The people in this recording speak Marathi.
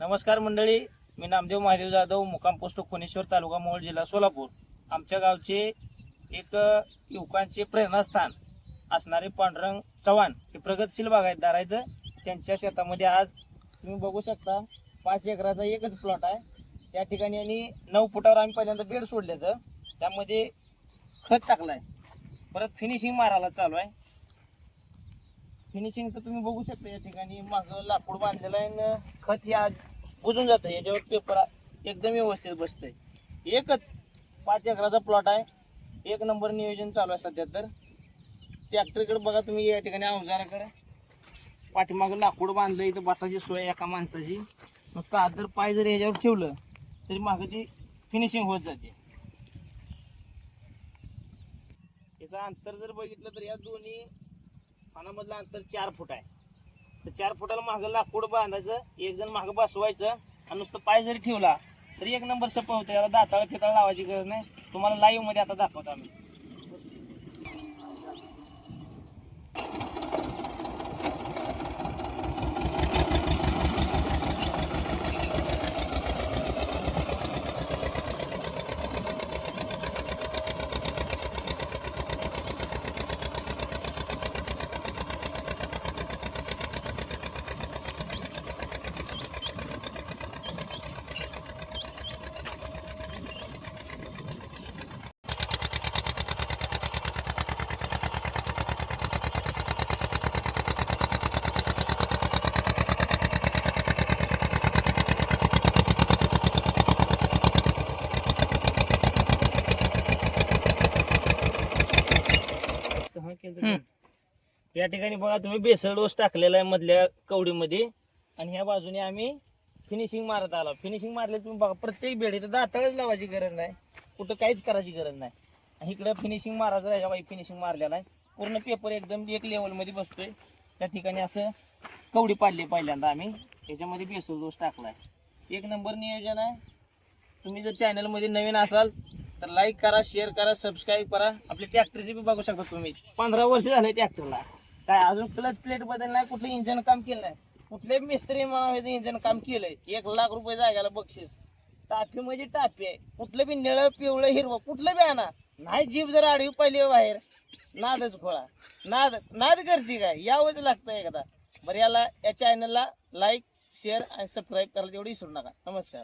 नमस्कार मंडळी मी नामदेव महादेव जाधव मुकाम पोस्ट खोनेश्वर तालुका मोहोळ जिल्हा सोलापूर. आमच्या गावचे एक युवकांचे प्रेरणास्थान असणारे पांडुरंग चव्हाण हे प्रगतशील बागायतदार आहेत. त्यांच्या शेतामध्ये आज तुम्ही बघू शकता पाच एकराचा एकच प्लॉट आहे. त्या ठिकाणी आणि नऊ फुटावर आम्ही पहिल्यांदा बेड सोडल्याचं त्यामध्ये खत टाकलं आहे परत फिनिशिंग मारायला चालू आहे. फिनिशिंगचं तुम्ही बघू शकता या ठिकाणी. मागं लाकूड बांधलेलं आहे आणि खत हे आज बुजून जातं. याच्यावर पेपर एकदम व्यवस्थित बसतंय. एकच पाच एकराचा प्लॉट आहे. एक नंबर नियोजन चालू आहे सध्या तर. ट्रॅक्टरकडे बघा तुम्ही या ठिकाणी अवजाराकडे पाठीमागं लाकूड बांधलं इथं बसायची सोय एका माणसाची. नुसतं आदर पाय जरी ह्याच्यावर ठेवलं तरी मागं ती फिनिशिंग होत जाते. याचं अंतर जर बघितलं तर या दोन्ही पानामधलं अंतर चार फूट आहे. तर चार फुटाला मागं लाकूड बांधायचं एक जण मागं बसवायचं आणि नुसतं पाय जरी ठेवला तरी एक नंबर सप होतं याला दाताळा फिताळा लावायची गरज नाही. तुम्हाला लाईव्हमध्ये आता दाखवतो आम्ही. या ठिकाणी बघा तुम्ही बेसळ डोस टाकलेला आहे मधल्या कवडीमध्ये. आणि ह्या बाजूने आम्ही फिनिशिंग मारत आलो. फिनिशिंग मारले तुम्ही बघा प्रत्येक बेड इथं दाताळच लावायची गरज नाही. कुठं काहीच करायची गरज नाही. आणि इकडं फिनिशिंग मारायचं राहिला बाई फिनिशिंग मारलेला आहे. पूर्ण पेपर एकदम एक लेवलमध्ये बसतोय. त्या ठिकाणी असं कवडी पाडली पहिल्यांदा आम्ही. त्याच्यामध्ये बेसळ डोस टाकलाय. एक नंबर नियोजन आहे. तुम्ही जर चॅनलमध्ये नवीन असाल तर लाईक करा शेअर करा सबस्क्राईब करा. आपल्या ट्रॅक्टरचे बी बघू शकता तुम्ही. पंधरा वर्ष झाले ट्रॅक्टरला काय अजून क्लच प्लेट बदल नाही कुठलं इंजन काम केलं नाही. कुठले मिस्त्री म्हणावं इंजन काम केलंय. एक लाख रुपये जागायला बक्षीस. टाफी म्हणजे टाफी आहे. कुठलं बी निळं पिवळं हिरवं कुठलं बी आणा. नाही जीप जर आडवी पहिली हो बाहेर नादच खोळा नाद नाद करते काय? यावंच लागतं एकदा. बरं याला या चॅनलला लाईक शेअर आणि सबस्क्राईब करायला तेवढं विसरू नका. नमस्कार.